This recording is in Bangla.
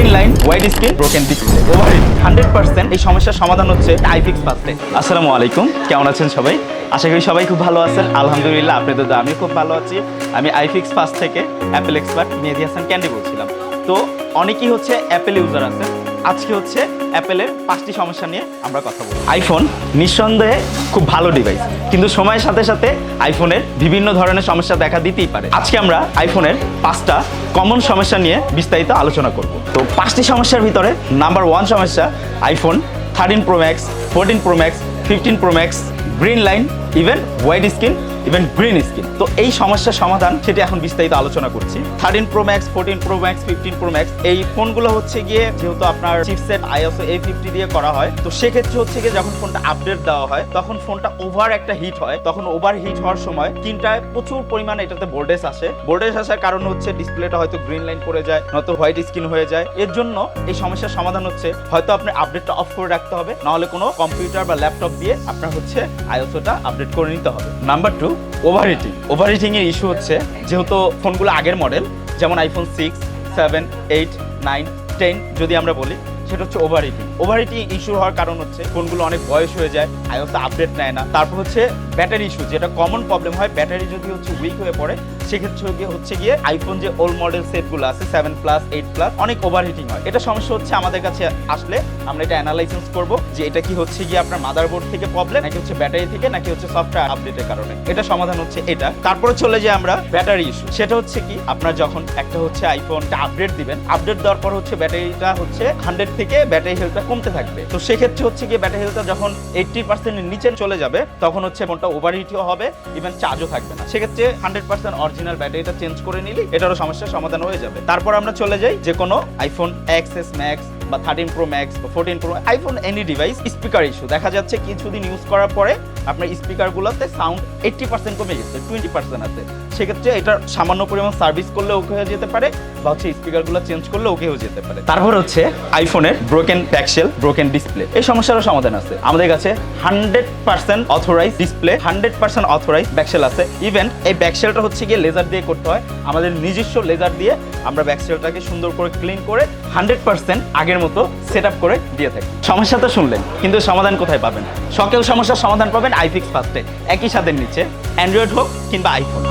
Green line white screen broken display overheat hundred percent এই সমস্যার সমাধান হচ্ছে আইফিক্স ফাস্টে আসসালামু আলাইকুম, কেমন আছেন সবাই? আশা করি সবাই খুব ভালো আছেন। আলহামদুলিল্লাহ আপনাদের তো আমি খুব ভালো আছি। আমি আইফিক্স পাস থেকে Apple expert Mehedi Hasan Candy বলছিলাম। তো অনেকেই হচ্ছে অ্যাপেল ইউজার আছে। আজকে হচ্ছে অ্যাপেলের পাঁচটি সমস্যা নিয়ে আমরা কথা বলব। আইফোন নিঃসন্দেহে খুব ভালো ডিভাইস কিন্তু সময়ের সাথে সাথে আইফোনের বিভিন্ন ধরনের সমস্যা দেখা দিতেই পারে। আজকে আমরা আইফোনের পাঁচটা কমন সমস্যা নিয়ে বিস্তারিত আলোচনা করব। তো পাঁচটি সমস্যার ভিতরে নাম্বার ওয়ান সমস্যা iPhone thirteen pro max fourteen pro max fifteen pro max green line even white screen even green screen তো এই সমস্যার সমাধান সেটি এখন বিস্তারিত আলোচনা করছি। Thirteen pro max fourteen pro max fifteen pro max এই ফোনগুলো হচ্ছে গিয়ে যেহেতু আপনার চিপসেট আইএসও এ ফিফটি দিয়ে করা হয়, তো সেক্ষেত্রে হচ্ছে গিয়ে যখন ফোনটা আপডেট দেওয়া হয়, তখন ফোনটা ওভার একটা হিট হয়। তখন ওভার হিট হওয়ার সময় স্ক্রিনটায় প্রচুর পরিমাণে এটাতে ভোল্টেজ আসে। ভোল্টেজ আসার কারণ হচ্ছে ডিসপ্লেটা হয়তো গ্রিন লাইন পড়ে যায়, নয়তো হোয়াইট স্ক্রিন হয়ে যায়। এর জন্য এই সমস্যার সমাধান হচ্ছে, হয়তো আপনি আপডেটটা অফ করে রাখতে হবে। নাহলে কোনো কম্পিউটার বা ল্যাপটপ দিয়ে আপনার হচ্ছে আইওসোটা আপডেট করে নিতে হবে। Number two over overheating overheating এর ইস্যু হচ্ছে যেহেতু ফোনগুলো আগের মডেল যেমন iPhone six seven eight nine ten যদি আমরা বলি সেটা হচ্ছে ওভারহিটিং ওভারহিটিং ইস্যু হওয়ার কারণ হচ্ছে ফোনগুলো অনেক বয়স হয়ে যায় আইওসে আপডেট নেয় না। তারপর হচ্ছে ব্যাটারি ইস্যু যেটা কমন প্রবলেম হয় ব্যাটারি যদি হচ্ছে উইক হয়ে পড়ে, সেক্ষেত্রে হচ্ছে গিয়ে আইফোন যে ওল্ড মডেল সেটগুলো আছে সেভেন প্লাস এইট প্লাস অনেক ওভারহিটিং হয়। এটা সমস্যা হচ্ছে আমাদের কাছে আসলে আমরা এটা অ্যানালাইসিস করব যে এটা কি হচ্ছে গিয়ে আপনার মাদারবোর্ড থেকে প্রবলেম নাকি হচ্ছে ব্যাটারি থেকে, নাকি হচ্ছে সফটওয়্যার আপডেটের কারণে। এটা সমাধান হচ্ছে এটা। তারপরে চলে যায় আমরা ব্যাটারি ইস্যু সেটা হচ্ছে কি, আপনার যখন একটা হচ্ছে আইফোনটা আপডেট দিবেন আপডেট দেওয়ার পর হচ্ছে ব্যাটারিটা হচ্ছে হান্ড্রেড থেকে ব্যাটারি হেলথটা কমতে থাকবে। তো সেক্ষেত্রে হচ্ছে গিয়ে ব্যাটারি হেলথটা যখন এইট্টি পার্সেন্টের নিচে চলে যাবে, তখন হচ্ছে ফোনটা ওভারহিটও হবে ইভেন চার্জও থাকবে না। সেক্ষেত্রে হান্ড্রেড পার্সেন্ট অরিজিনাল ব্যাটারিটা চেঞ্জ করে নিলে, এটারও সমস্যার সমাধান হয়ে যাবে। তারপর আমরা চলে যাই যে কোনো আইফোন এক্স এস ম্যাক্স বা থার্টিন প্রো ম্যাক্স বা fourteen pro iPhone any device speaker issue দেখা যাচ্ছে কিছুদিন ইউজ করার পরে আপনার স্পিকারগুলোতে সাউন্ড এইট্টি পার্সেন্ট কমে গেছে টোয়েন্টি পার্সেন্ট আছে। সেক্ষেত্রে এটা সামান্য পরিমাণ সার্ভিস করলে ওকে হয়ে যেতে পারে, বা হচ্ছে স্পিকারগুলো চেঞ্জ করলে ওকে হয়ে যেতে পারে। তারপর হচ্ছে আইফোনের ব্রোকেন ব্যাকশেল ব্রোকেন ডিসপ্লে এই সমস্যারও সমাধান আছে। আমাদের কাছে hundred percent authorize display hundred percent authorize back shell আছে। ইভেন এই ব্যাকশেলটা হচ্ছে গিয়ে লেজার দিয়ে করতে হয়। আমাদের নিজস্ব লেজার দিয়ে আমরা ব্যাকশেলটাকে সুন্দর করে ক্লিন করে হান্ড্রেড পার্সেন্ট আগের মতো সেট করে দিয়ে থাকি। সমস্যা তো শুনলেন, কিন্তু সমাধান কোথায় পাবেন? সকল সমস্যার সমাধান পাবেন আইফিক্স ফাস্টে একই সাথে নিচে। অ্যান্ড্রয়েড হোক কিংবা আইফোন